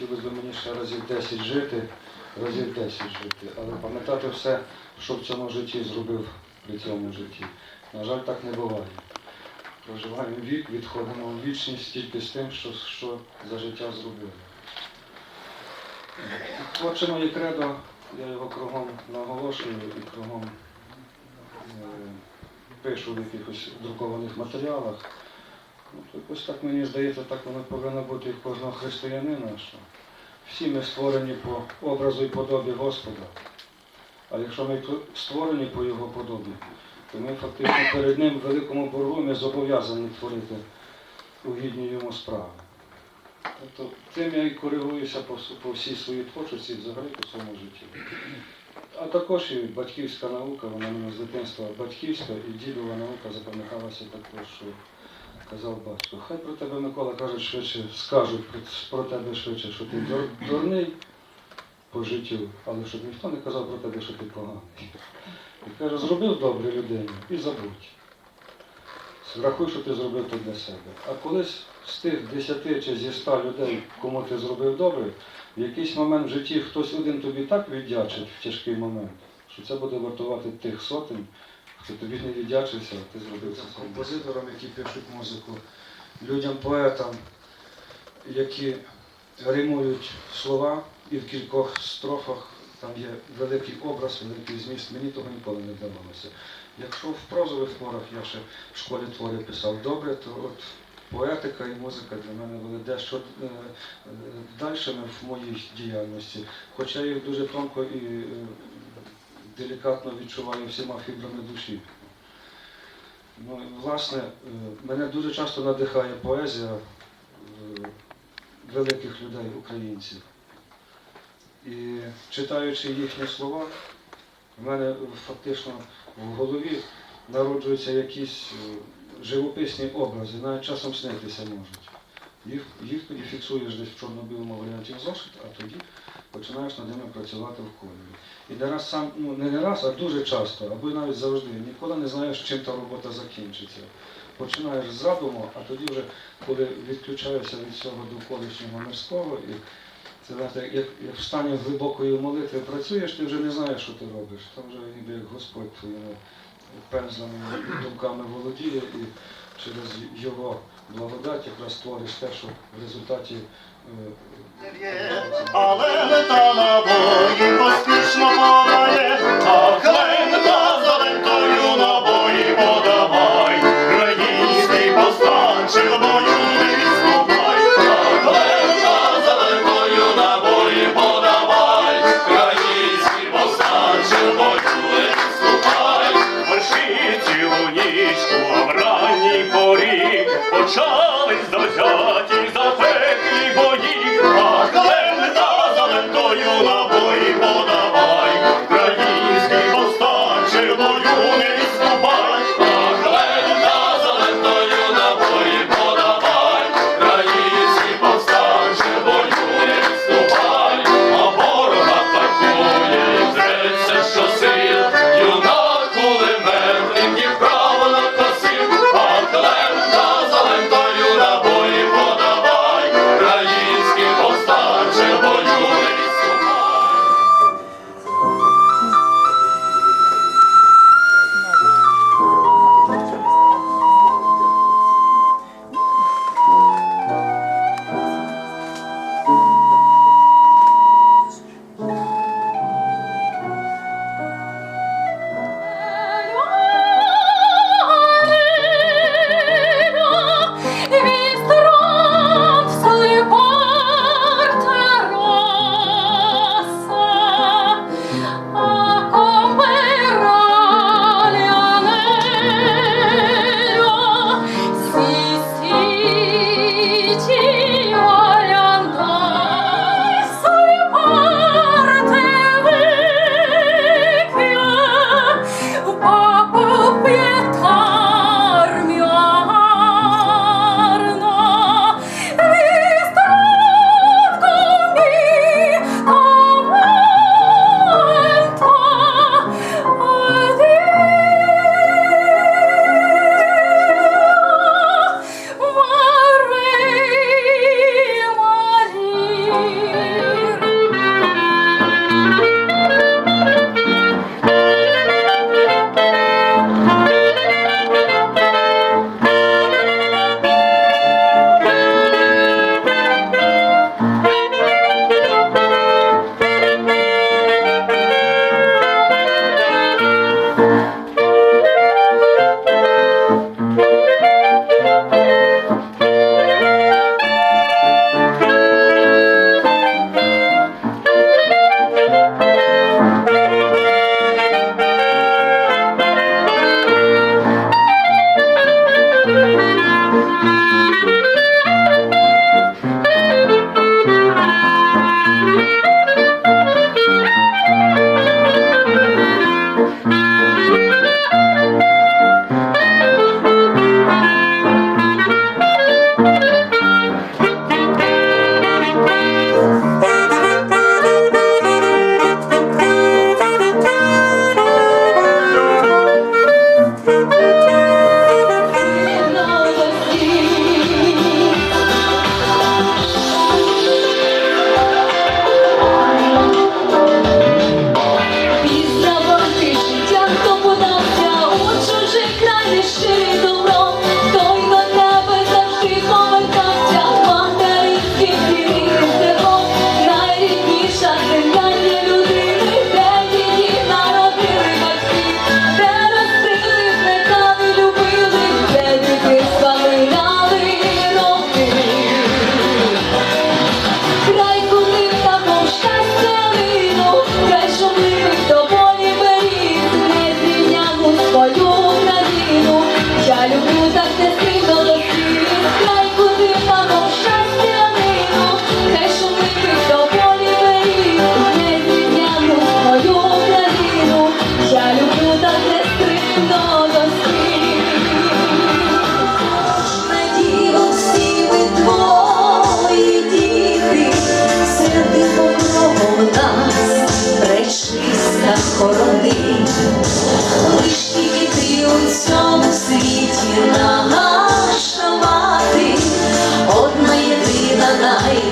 хотілося б мені ще разів 10 жити, разів 10 жити, але пам'ятати все, що в цьому житті зробив при цьому житті. На жаль, так не буває. Проживаємо вік, відходимо в вічність тільки з тим, що, що за життя зробили. Творче моє кредо, я його кругом наголошую і кругом е, пишу в якихось друкованих матеріалах. Ну, то так мені здається, так воно повинно бути і кожного християнина, що всі ми створені по образу і подобі Господа. А якщо ми створені по Його подобі, то ми фактично перед Ним в великому боргу ми зобов'язані творити угідні йому справи. Тобто тим я і коригуюся по, по всій своїй творчості, взагалі по своєму житті. А також і батьківська наука, вона мені з дитинства батьківська і дідова наука запам'яталася також, що казав батько. Хай про тебе Микола кажуть швидше, скажуть про, тебе швидше, що ти дурний по життю, але щоб ніхто не казав про тебе, що ти поганий. І каже, зробив добре людині і забудь. Рахуй, що ти зробив то для себе. А колись з тих 10 чи зі 100 людей, кому ти зробив добре, в якийсь момент в житті хтось один тобі так віддячить в тяжкий момент, що це буде вартувати тих сотень, хто тобі не віддячився, ти зробив це композиторам, які пишуть музику, людям, поетам, які римують слова і в кількох строфах там є великий образ, великий зміст. Мені того ніколи не вдавалося. Якщо в прозових творах я ще в школі твори писав добре, то от поетика і музика для мене були дещо е, е, дальшими в моїй діяльності. Хоча їх дуже тонко і е, делікатно відчуваю всіма фібрами душі. Ну, власне, е, мене дуже часто надихає поезія е, великих людей, українців. І читаючи їхні слова, в мене фактично в голові народжуються якісь е, живописні образи, навіть часом снитися можуть. Їх, їх тоді фіксуєш десь в чорно-білому варіанті в зошит, а тоді починаєш над ними працювати в кольорі. І не раз сам, ну не раз, а дуже часто, або навіть завжди, ніколи не знаєш, чим та робота закінчиться. Починаєш з задуму, а тоді вже, коли відключаєшся від цього довколишнього мирського, і це знаєте, як, як в стані глибокої молитви працюєш, ти вже не знаєш, що ти робиш. Там вже ніби як Господь твоїми пензлами думками володіє, і через його благодать якраз твориш те, що в результаті е, Але лета набої поспішно подає, а клемка залетою набої подавай. радійський повстанчик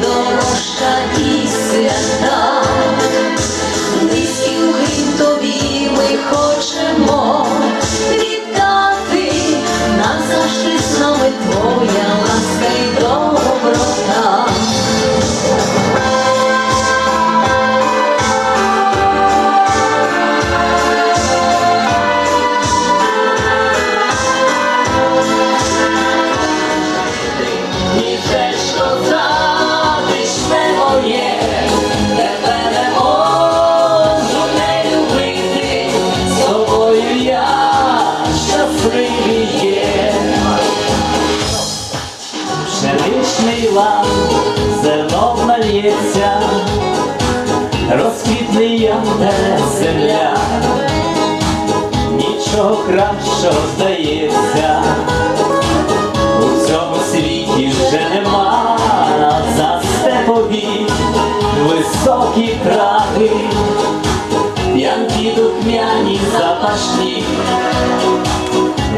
дорожка і свята. що здається, у цьому світі вже нема за степові високі трави, п'янки духмяні запашні,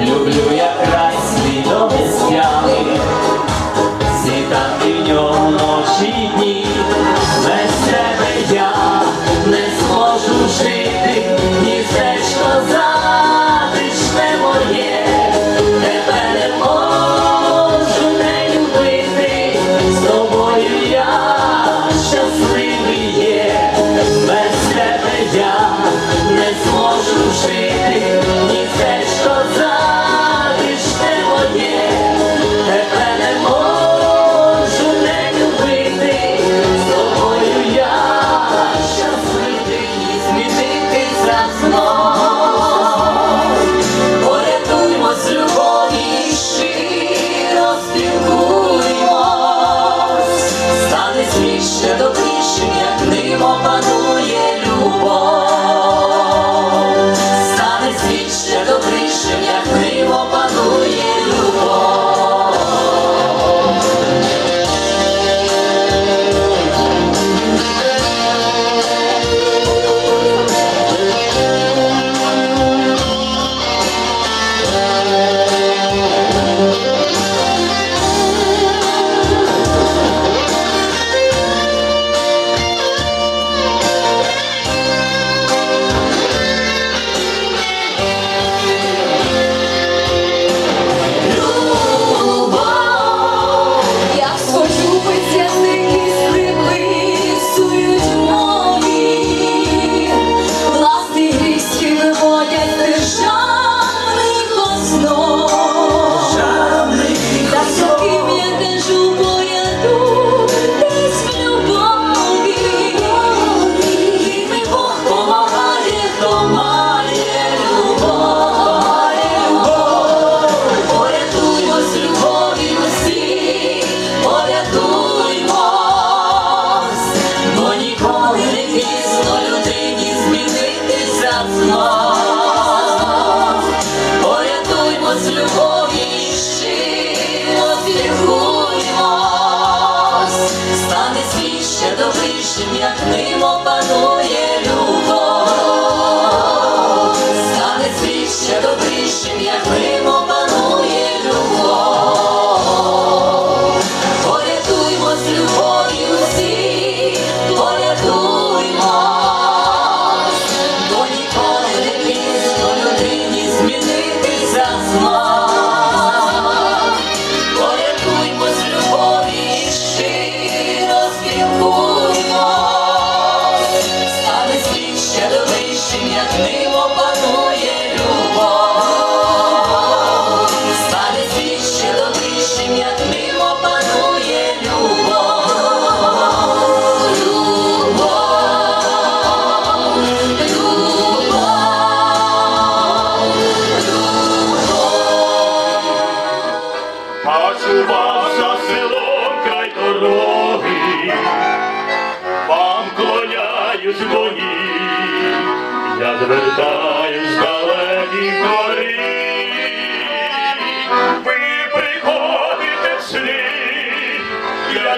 люблю я край свідомий свят.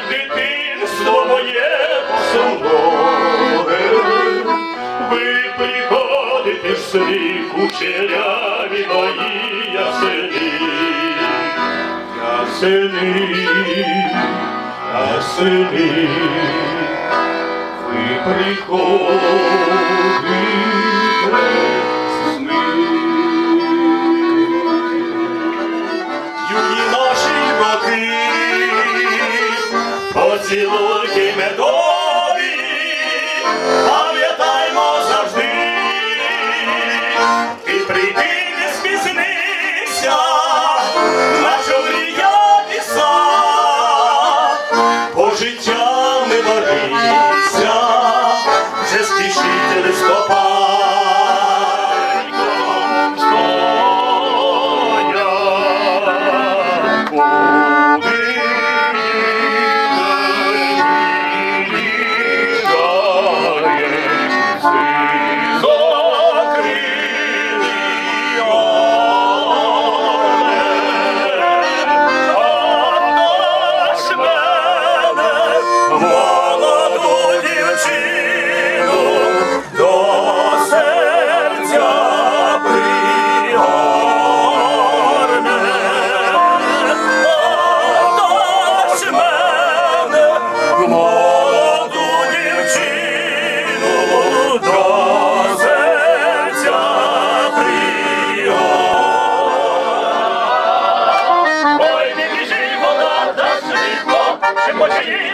дитинство моє сумне, ви приходите в сні кучеряві мої ясени, ясени, ясени, ви приходите. поцілуйки медові,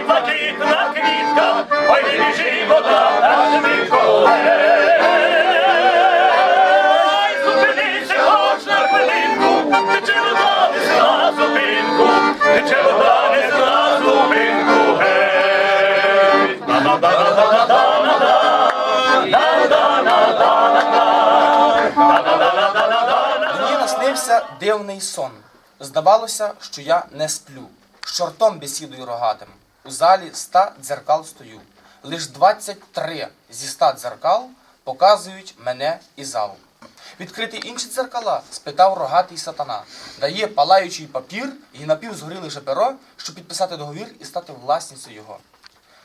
Блакитна квітка. Ой, не біжи, вода, зупинися хоч на хвилинку, тече вода не зна зупинку, тече вода не зна зупинку. Мені наснився дивний сон. Здавалося, що я не сплю. З чортом бесідую рогатим. У залі ста дзеркал стою. Лиш 23 зі ста дзеркал показують мене і зал. Відкрити інші дзеркала, спитав рогатий сатана. Дає палаючий папір і напівзгоріле же перо, щоб підписати договір і стати власністю його.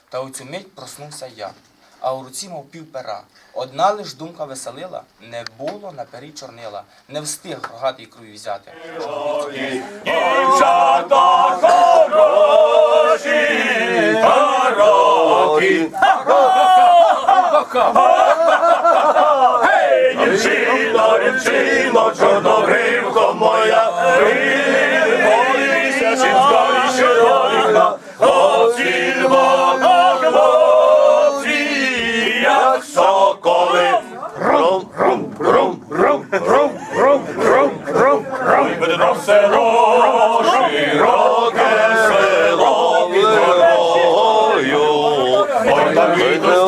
Та у цю мить проснувся я, а у руці мов пів пера. Одна лиш думка веселила, не було на пері чорнила, не встиг рогатий крую взяти. Дівчата Бабка! Гей, дівчино, дівчино, чорнобривко моя, Вилися сінська і широка, Оціль вона хлопці, як соколи. Рум, рум, рум, рум, рум, рум, рум, рум, рум. Бедро все рожі, роке село під горою. Ой, там відео